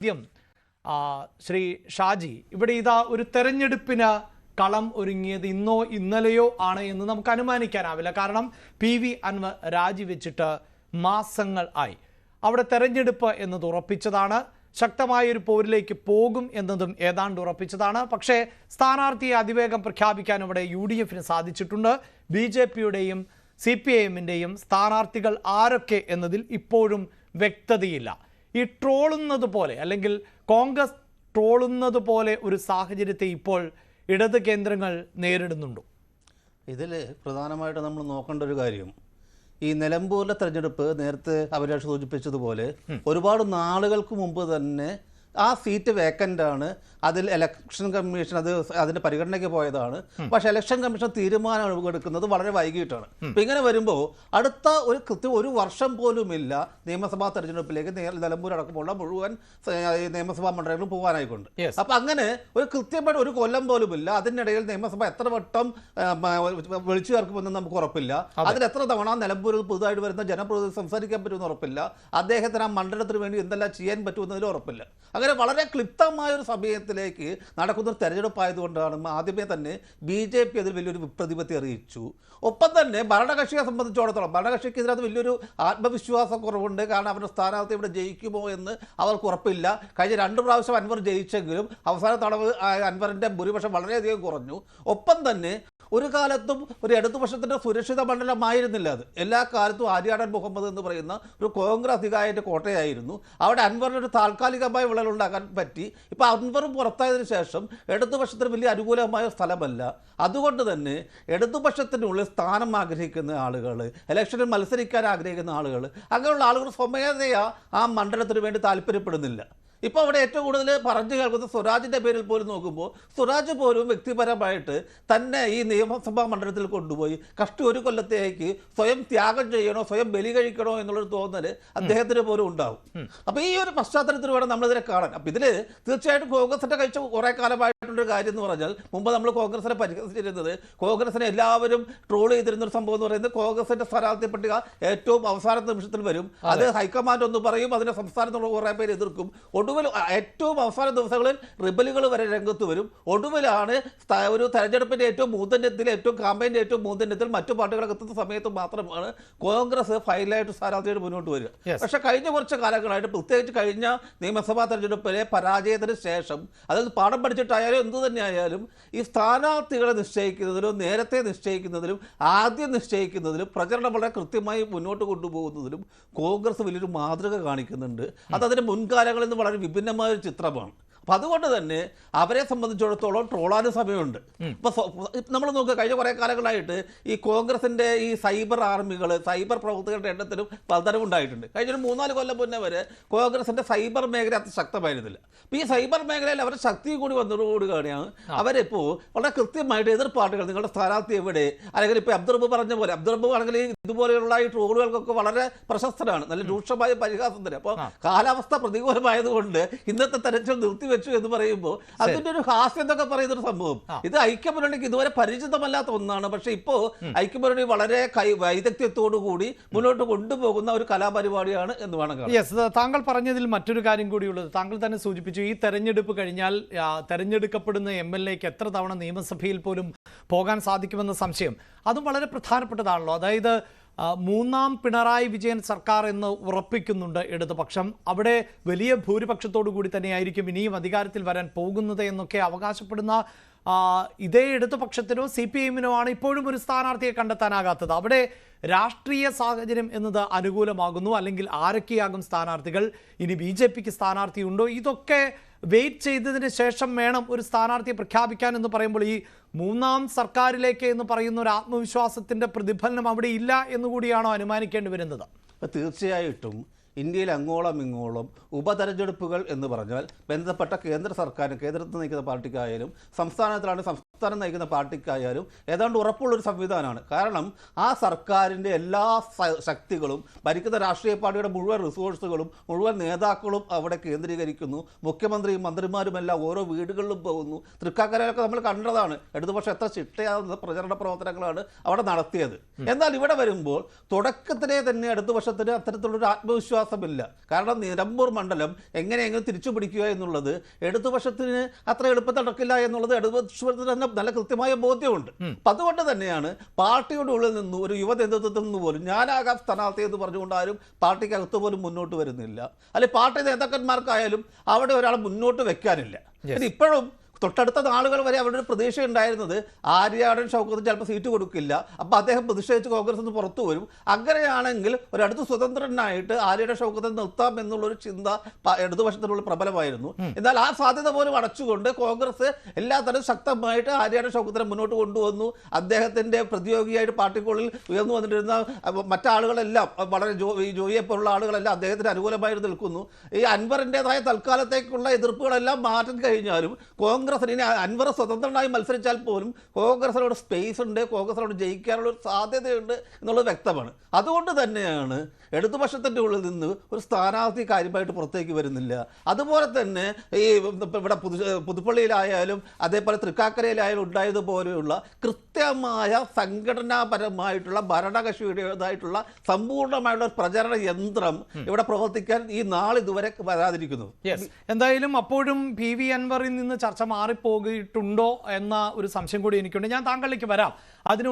ആദ്യം ശ്രീ ഷാജി ഇവിടെ ഇതാ ഒരു തെരഞ്ഞെടുപ്പിന് കളം ഒരുങ്ങിയത് ഇന്നോ ഇന്നലെയോ ആണ് എന്ന് നമുക്ക് അനുമാനിക്കാനാവില്ല. കാരണം പി വി അൻവർ രാജിവെച്ചിട്ട് മാസങ്ങൾ ആയി. അവിടെ തെരഞ്ഞെടുപ്പ് എന്നത് ഉറപ്പിച്ചതാണ്. ശക്തമായ ഒരു പോരിലേക്ക് പോകും എന്നതും ഏതാണ്ട് ഉറപ്പിച്ചതാണ്. പക്ഷേ സ്ഥാനാർത്ഥിയെ അതിവേഗം പ്രഖ്യാപിക്കാൻ ഇവിടെ യു ഡി എഫിന് സാധിച്ചിട്ടുണ്ട്. ബി ജെ പിയുടെയും സി പി ഐ എമ്മിന്റെയും സ്ഥാനാർത്ഥികൾ ആരൊക്കെ എന്നതിൽ ഇപ്പോഴും വ്യക്തതയില്ല. ഈ ട്രോളുന്നത് പോലെ അല്ലെങ്കിൽ കോൺഗ്രസ് ട്രോളുന്നത് പോലെ ഒരു സാഹചര്യത്തെ ഇപ്പോൾ ഇടത് കേന്ദ്രങ്ങൾ നേരിടുന്നുണ്ടോ? ഇതിൽ പ്രധാനമായിട്ട് നമ്മൾ നോക്കേണ്ട ഒരു കാര്യം ഈ നിലമ്പൂരിലെ തെരഞ്ഞെടുപ്പ് നേരത്തെ അഭിലാഷ് സൂചിപ്പിച്ചതുപോലെ ഒരുപാട് നാളുകൾക്ക് മുമ്പ് തന്നെ ആ സീറ്റ് വേക്കന്റ് ആണ്. അതിൽ ഇലക്ഷൻ കമ്മീഷൻ അത് അതിന്റെ പരിഗണനയ്ക്ക് പോയതാണ്. പക്ഷെ ഇലക്ഷൻ കമ്മീഷൻ തീരുമാനം എടുക്കുന്നത് വളരെ വൈകിട്ടാണ് അപ്പം ഇങ്ങനെ വരുമ്പോൾ അടുത്ത ഒരു കൃത്യം ഒരു വർഷം പോലുമില്ല നിയമസഭാ തെരഞ്ഞെടുപ്പിലേക്ക് നിലമ്പൂർ അടക്കമുള്ള മുഴുവൻ നിയമസഭാ മണ്ഡലങ്ങളും പോകാനായിക്കൊണ്ട് അപ്പം അപ്പൊ അങ്ങനെ ഒരു കൃത്യമായിട്ട് ഒരു കൊല്ലം പോലുമില്ല. അതിനിടയിൽ നിയമസഭ എത്ര വട്ടം വിളിച്ചു ചേർക്കുമെന്ന് നമുക്ക് ഉറപ്പില്ല. അതിൽ എത്ര തവണ നിലമ്പൂരിൽ പുതുതായിട്ട് വരുന്ന ജനപ്രതിനിധി സംസാരിക്കാൻ പറ്റുമെന്ന് ഉറപ്പില്ല. അദ്ദേഹത്തിന് ആ മണ്ഡലത്തിന് വേണ്ടി എന്തെല്ലാം ചെയ്യാൻ പറ്റുമെന്നതിൽ ഉറപ്പില്ല. അങ്ങനെ വളരെ ക്ലിപ്തമായ ഒരു സമയത്തിലേക്ക് നടക്കുന്ന ഒരു തെരഞ്ഞെടുപ്പായതുകൊണ്ടാണ് ആദ്യമേ തന്നെ ബി ജെ പി അതിൽ വലിയൊരു പ്രതിപത്തി അറിയിച്ചു. ഒപ്പം തന്നെ ഭരണകക്ഷിയെ സംബന്ധിച്ചിടത്തോളം ഭരണകക്ഷിക്ക് ഇതിനകത്ത് വലിയൊരു ആത്മവിശ്വാസ കുറവുണ്ട്. കാരണം അവരുടെ സ്ഥാനാർത്ഥി ഇവിടെ ജയിക്കുമോ എന്ന് അവർക്ക് ഉറപ്പില്ല. കഴിഞ്ഞ രണ്ട് പ്രാവശ്യം അൻവർ ജയിച്ചെങ്കിലും അവസാന തടവ് അൻവറിന്റെ ഭൂരിപക്ഷം വളരെയധികം കുറഞ്ഞു. ഒപ്പം തന്നെ ഒരു കാലത്തും ഒരു ഇടതുപക്ഷത്തിന്റെ സുരക്ഷിത മണ്ഡലമായിരുന്നില്ല അത്. എല്ലാ കാലത്തും ആര്യാടൻ മുഹമ്മദ് എന്ന് പറയുന്ന ഒരു കോൺഗ്രസ് അധികാരിയുടെ കോട്ടയായിരുന്നു. അവിടെ അൻവറിനൊരു താൽക്കാലികമായ വിളലുണ്ടാക്കാൻ പറ്റി. ഇപ്പോൾ അൻവർ പുറത്തായതിനു ശേഷം ഇടതുപക്ഷത്തിന് വലിയ അനുകൂലമായ സ്ഥലമല്ല. അതുകൊണ്ട് തന്നെ ഇടതുപക്ഷത്തിനുള്ളിൽ സ്ഥാനം ആഗ്രഹിക്കുന്ന ആളുകൾ ഇലക്ഷനിൽ മത്സരിക്കാൻ ആഗ്രഹിക്കുന്ന ആളുകൾ അങ്ങനെയുള്ള ആളുകൾ സ്വമേധയാ ആ മണ്ഡലത്തിന് വേണ്ടി താല്പര്യപ്പെടുന്നില്ല. ഇപ്പോൾ അവിടെ ഏറ്റവും കൂടുതൽ പറഞ്ഞു കേൾക്കുന്ന സ്വരാജിന്റെ പേരിൽ പോലും നോക്കുമ്പോൾ സ്വരാജ് പോലും വ്യക്തിപരമായിട്ട് തന്നെ ഈ നിയമസഭാ മണ്ഡലത്തിൽ കൊണ്ടുപോയി കഷ്ടി ഒരു കൊല്ലത്തേക്ക് സ്വയം ത്യാഗം ചെയ്യണോ സ്വയം ബലി കഴിക്കണോ എന്നുള്ളൊരു തോന്നൽ അദ്ദേഹത്തിന് പോലും ഉണ്ടാവും. അപ്പോൾ ഈ ഒരു പശ്ചാത്തലത്തിൽ വേണം നമ്മളിതിനെ കാണാൻ അപ്പോൾ ഇതിൽ തീർച്ചയായിട്ടും കോൺഗ്രസിന്റെ കഴിച്ച കുറേ കാലമായിട്ടുള്ള ഒരു കാര്യം എന്ന് പറഞ്ഞാൽ മുമ്പ് നമ്മൾ കോൺഗ്രസിനെ പരിഹസിച്ചിരുന്നത് കോൺഗ്രസിനെ എല്ലാവരും ട്രോൾ ചെയ്തിരുന്ന ഒരു സംഭവം എന്ന് പറയുന്നത് കോൺഗ്രസിന്റെ സ്ഥാനാർത്ഥി പട്ടിക ഏറ്റവും അവസാന നിമിഷത്തിൽ വരും. അത്. ഹൈക്കമാൻഡ് ഒന്ന് പറയും അതിനെ സംസ്ഥാനത്തുള്ള കുറേ പേര് എതിർക്കും. ഒടുവിൽ ഏറ്റവും അവസാന ദിവസങ്ങളിൽ റിബലുകൾ വരെ രംഗത്ത് വരും. ഒടുവിലാണ് ഒരു തെരഞ്ഞെടുപ്പിന്റെ ഏറ്റവും മൂതന്യത്തിൽ ഏറ്റവും കാമ്പയിന്റെ ഏറ്റവും മൂതന്യത്തിൽ മറ്റു പാർട്ടികളൊക്കെ എത്തുന്ന സമയത്ത് മാത്രമാണ് കോൺഗ്രസ് ഫൈനലായിട്ട് സ്ഥാനാർത്ഥിയായിട്ട് മുന്നോട്ട് വരിക. പക്ഷെ കഴിഞ്ഞ കുറച്ച് കാലങ്ങളായിട്ട് പ്രത്യേകിച്ച് കഴിഞ്ഞ നിയമസഭാ തെരഞ്ഞെടുപ്പിലെ പരാജയത്തിന് ശേഷം അതായത് പാഠം പഠിച്ചിട്ടായാലും എന്ത് തന്നെയായാലും ഈ സ്ഥാനാർത്ഥികളെ നിശ്ചയിക്കുന്നതിലും നേരത്തെ നിശ്ചയിക്കുന്നതിലും ആദ്യം നിശ്ചയിക്കുന്നതിലും പ്രചരണം വളരെ കൃത്യമായി മുന്നോട്ട് കൊണ്ടുപോകുന്നതിലും കോൺഗ്രസ് വലിയൊരു മാതൃക കാണിക്കുന്നുണ്ട്. അത് അതിന്റെ മുൻകാലങ്ങളിൽ നിന്ന് വളരെ വിഭിന്നമായ ഒരു ചിത്രമാണ്. അപ്പൊ അതുകൊണ്ട് തന്നെ അവരെ സംബന്ധിച്ചിടത്തോളം ട്രോളാനും സമയമുണ്ട് ഇപ്പൊ നമ്മൾ നോക്കുക കഴിഞ്ഞ കുറെ കാലങ്ങളായിട്ട് ഈ കോൺഗ്രസിന്റെ ഈ സൈബർ ആർമികൾ സൈബർ പ്രവർത്തകരുടെ എണ്ണത്തിലും വർധനവ് ഉണ്ടായിട്ടുണ്ട് കഴിഞ്ഞ ഒരു മൂന്നാൽ കൊല്ലം മുന്നേ വരെ കോൺഗ്രസിന്റെ സൈബർ മേഖല അത്ര ശക്തമായിരുന്നില്ല. അപ്പൊ ഈ സൈബർ മേഖലയിൽ അവരുടെ ശക്തി കൂടി വന്നതോടുകൂടിയാണ് അവരിപ്പോ വളരെ കൃത്യമായിട്ട് എതിർ പാർട്ടികൾ നിങ്ങളുടെ സ്ഥാനാർത്ഥി എവിടെ? അല്ലെങ്കിൽ ഇപ്പൊ അബ്ദുറബ് പറഞ്ഞ പോലെ അബ്ദുറബ് ആണെങ്കിൽ ഇതുപോലെയുള്ള ഈ ട്രോളുകൾക്കൊക്കെ വളരെ പ്രശസ്തനാണ്. നല്ല രൂക്ഷമായ പരിഹാസം തന്നെ. അപ്പോൾ കാലാവസ്ഥ പ്രതികൂലമായതുകൊണ്ട് ഇന്നത്തെ തെരച്ചിൽ നിർത്തിവെച്ചു എന്ന് പറയുമ്പോൾ അതിന്റെ ഒരു ഹാസ്യം എന്നൊക്കെ പറയുന്ന ഒരു സംഭവം ഇത് ഐക്യമുന്നണിക്ക് ഇതുവരെ പരിചിതമല്ലാത്ത ഒന്നാണ്. പക്ഷെ ഇപ്പോ ഐക്യമുന്നണി വളരെ വൈദഗ്ധ്യത്തോടു കൂടി മുന്നോട്ട് കൊണ്ടുപോകുന്ന ഒരു കലാപരിപാടിയാണ് എന്ന് വേണം യെസ് താങ്കൾ പറഞ്ഞതിൽ മറ്റൊരു കാര്യം കൂടിയുള്ളത്. താങ്കൾ തന്നെ സൂചിപ്പിച്ചു ഈ തെരഞ്ഞെടുപ്പ് കഴിഞ്ഞാൽ തെരഞ്ഞെടുക്കപ്പെടുന്ന എം എൽ എക്ക് എത്ര തവണ നിയമസഭയിൽ പോലും പോകാൻ സാധിക്കുമെന്ന സംശയം. അതും വളരെ പ്രധാനപ്പെട്ടതാണല്ലോ. അതായത് മൂന്നാം പിണറായി വിജയൻ സർക്കാർ എന്ന് ഉറപ്പിക്കുന്നുണ്ട് ഇടതുപക്ഷം. അവിടെ വലിയ ഭൂരിപക്ഷത്തോടു കൂടി തന്നെയായിരിക്കും ഇനിയും അധികാരത്തിൽ വരാൻ പോകുന്നത് എന്നൊക്കെ അവകാശപ്പെടുന്ന ഇതേ ഇടതുപക്ഷത്തിനോ സി പി എമ്മിനോ ആണ് ഇപ്പോഴും ഒരു സ്ഥാനാർത്ഥിയെ കണ്ടെത്താനാകാത്തത്. അവിടെ രാഷ്ട്രീയ സാഹചര്യം എന്നത് അനുകൂലമാകുന്നു. അല്ലെങ്കിൽ ആരൊക്കെയാകും സ്ഥാനാർത്ഥികൾ? ഇനി ബി ജെ പിക്ക് സ്ഥാനാർത്ഥിയുണ്ടോ? ഇതൊക്കെ വെയിറ്റ് ചെയ്തതിന് ശേഷം വേണം ഒരു സ്ഥാനാർത്ഥിയെ പ്രഖ്യാപിക്കാൻ എന്ന് പറയുമ്പോൾ ഈ മൂന്നാം സർക്കാരിലേക്ക് എന്ന് പറയുന്ന ഒരു ആത്മവിശ്വാസത്തിന്റെ പ്രതിഫലനം അവിടെ ഇല്ല എന്നുകൂടിയാണോ അനുമാനിക്കേണ്ടി വരുന്നത്? തീർച്ചയായിട്ടും ഇന്ത്യയിൽ അങ്ങോളം ഇങ്ങോളം ഉപതെരഞ്ഞെടുപ്പുകൾ എന്ന് പറഞ്ഞാൽ ബന്ധപ്പെട്ട കേന്ദ്ര സർക്കാരും കേന്ദ്രത്തിൽ നിൽക്കുന്ന പാർട്ടിക്കായാലും സംസ്ഥാനത്തിലാണ് സംസ്ഥാന നയിക്കുന്ന പാർട്ടിക്കായാലും ഏതാണ്ട് ഉറപ്പുള്ളൊരു സംവിധാനമാണ്. കാരണം ആ സർക്കാരിന്റെ എല്ലാ ശക്തികളും ഭരിക്കുന്ന രാഷ്ട്രീയ പാർട്ടിയുടെ മുഴുവൻ റിസോഴ്സുകളും മുഴുവൻ നേതാക്കളും അവിടെ കേന്ദ്രീകരിക്കുന്നു. മുഖ്യമന്ത്രിയും മന്ത്രിമാരുമെല്ലാം ഓരോ വീടുകളിലും പോകുന്നു. തൃക്കാക്കരയിലൊക്കെ നമ്മൾ കണ്ടതാണ്. ഇടതുപക്ഷം എത്ര ചിട്ടയാകുന്ന പ്രചരണ പ്രവർത്തനങ്ങളാണ് അവിടെ നടത്തിയത്. എന്നാൽ ഇവിടെ വരുമ്പോൾ തുടക്കത്തിലെ തന്നെ ഇടതുപക്ഷത്തിന് അത്തരത്തിലുള്ളൊരു ആത്മവിശ്വാസമില്ല. കാരണം നിലമ്പൂർ മണ്ഡലം എങ്ങനെയെങ്കിലും തിരിച്ചു പിടിക്കുക എന്നുള്ളത് ഇടതുപക്ഷത്തിന് അത്ര എളുപ്പം നടക്കില്ല എന്നുള്ളത് ഇടതുപക്ഷത്തിന് തന്നെ നല്ല കൃത്യമായ ബോധ്യമുണ്ട്. അപ്പം അതുകൊണ്ട് തന്നെയാണ് പാർട്ടിയുടെ ഉള്ളിൽ നിന്ന് ഒരു യുവ നേതൃത്വത്തിൽ നിന്ന് പോലും ഞാനാകാം സ്ഥാനാർത്ഥി എന്ന് പറഞ്ഞുകൊണ്ട് ആരും പാർട്ടിക്കകത്ത് പോലും മുന്നോട്ട് വരുന്നില്ല. അല്ലെ പാർട്ടി നേതാക്കന്മാർക്കായാലും അവിടെ ഒരാൾ മുന്നോട്ട് വെക്കാനില്ല. ഇപ്പോഴും തൊട്ടടുത്ത നാളുകൾ വരെ അവരുടെ ഒരു പ്രതീക്ഷ ഉണ്ടായിരുന്നത് ആര്യാടൻ ഷൗക്കത്തിന് ചിലപ്പോൾ സീറ്റ് കൊടുക്കില്ല. അപ്പോൾ അദ്ദേഹം പ്രതിഷേധിച്ച് കോൺഗ്രസ് നിന്ന് പുറത്തു വരും. അങ്ങനെയാണെങ്കിൽ ഒരടുത്ത് സ്വതന്ത്രനായിട്ട് ആര്യാടൻ ഷൗക്കത്തെ നിർത്താം എന്നുള്ളൊരു ചിന്ത ഇടതുപക്ഷത്തിനുള്ള പ്രബലമായിരുന്നു. എന്നാൽ ആ സാധ്യത പോലും അടച്ചുകൊണ്ട് കോൺഗ്രസ് എല്ലാത്തരം ശക്തമായിട്ട് ആര്യാടൻ ഷൗക്കത്തിനെ മുന്നോട്ട് കൊണ്ടുവന്നു. അദ്ദേഹത്തിന്റെ പ്രതിയോഗിയായിട്ട് പാർട്ടിക്കുള്ളിൽ ഉയർന്നു വന്നിട്ടിരുന്ന മറ്റാളുകളെല്ലാം വളരെ ജോ ഈ ജോയിയെ പോലുള്ള ആളുകളെല്ലാം അദ്ദേഹത്തിന് അനുകൂലമായിട്ട് നിൽക്കുന്നു. ഈ അൻവറിന്റെതായ തൽക്കാലത്തേക്കുള്ള എതിർപ്പുകളെല്ലാം മാറ്റി കഴിഞ്ഞാലും കോൺഗ്രസിന് ഇനി അൻവർ സ്വതന്ത്രനായി മത്സരിച്ചാൽ പോലും കോൺഗ്രസിനോട് സ്പേസ് ഉണ്ട് കോൺഗ്രസിനോട് ജയിക്കാനുള്ള ഒരു സാധ്യതയുണ്ട് എന്നുള്ളത് വ്യക്തമാണ്. അതുകൊണ്ട് തന്നെയാണ് ഇടതുപക്ഷത്തിന്റെ ഉള്ളിൽ നിന്ന് ഒരു സ്ഥാനാർത്ഥി കാര്യമായിട്ട് പുറത്തേക്ക് വരുന്നില്ല. അതുപോലെ തന്നെ ഈ ഇവിടെ പുതു പുതുപ്പള്ളിയിലായാലും അതേപോലെ തൃക്കാക്കരയിലായാലും ഉണ്ടായതുപോലെയുള്ള കൃത്യമായ സംഘടനാപരമായിട്ടുള്ള ഭരണകക്ഷിയുടേതായിട്ടുള്ള സമ്പൂർണമായുള്ള പ്രചരണ യന്ത്രം ഇവിടെ പ്രവർത്തിക്കാൻ ഈ നാളിതുവരെ വരാതിരിക്കുന്നു. എന്തായാലും അപ്പോഴും പി വി അൻവറിൽ നിന്ന് ചർച്ച മാറിപ്പോയിട്ടുണ്ടോ എന്ന ഒരു സംശയം കൂടി എനിക്കുണ്ട്. ഞാൻ താങ്കളിലേക്ക് വരാം. അതിനു